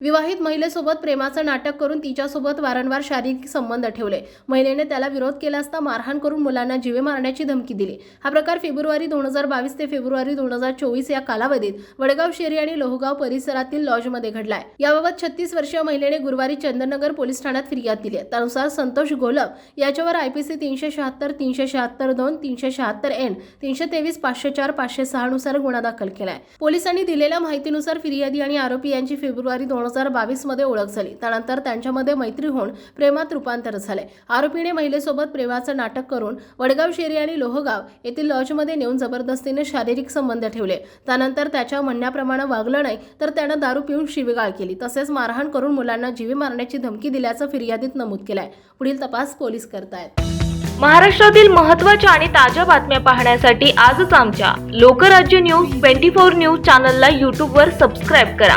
विवाहित महिलेसोबत प्रेमाचं नाटक करून तिच्यासोबत वारंवार शारीरिक संबंध ठेवले. महिलेने त्याला विरोध केला असता मारहाण करून मुलांना जीवे मारण्याची धमकी दिली. हा प्रकार फेब्रुवारी दोन हजार बावीस ते फेब्रुवारी दोन हजार चोवीस या कालावधीत वडगाव शेरी आणि लोहगाव परिसरातील लॉजमध्ये घडलाय. याबाबत छत्तीस वर्षीय महिलेने गुरुवारी चंदननगर पोलीस ठाण्यात फिर्याद दिली आहे. त्यानुसार संतोष गोलप याच्यावर आयपीसी तीनशे शहात्तर तीनशे शहात्तर दोन तीनशे शहात्तर एन तीनशे तेवीस पाचशे चार पाचशे सहा नुसार गुन्हा दाखल केलाय. पोलिसांनी दिलेल्या माहितीनुसार फिर्यादी आणि आरोपी यांची फेब्रुवारी दोन हजार बावीसमध्ये ओळख झाली. त्यानंतर त्यांच्यामध्ये मैत्री होऊन प्रेमात रूपांतर झाले. आरोपीने महिलेसोबत प्रेमाचं नाटक करून वडगाव शेरी आणि लोहगाव येथील लॉजमध्ये नेऊन जबरदस्तीने शारीरिक संबंध ठेवले. त्यानंतर त्याच्या म्हणण्याप्रमाणे वागलं नाही तर त्यानं दारू पिऊन शिवीगाळ केली. तसेच मारहाण करून मुलांना जीवे मारण्याची धमकी दिल्याचं फिर्यादीत नमूद केलंय. पुढील तपास पोलीस करतायत. महाराष्ट्रातील महत्त्वाच्या आणि ताज्या बातम्या पाहण्यासाठी आजच आमच्या Lokrajya news twenty four news चॅनलला यूट्यूबवर सबस्क्राईब करा.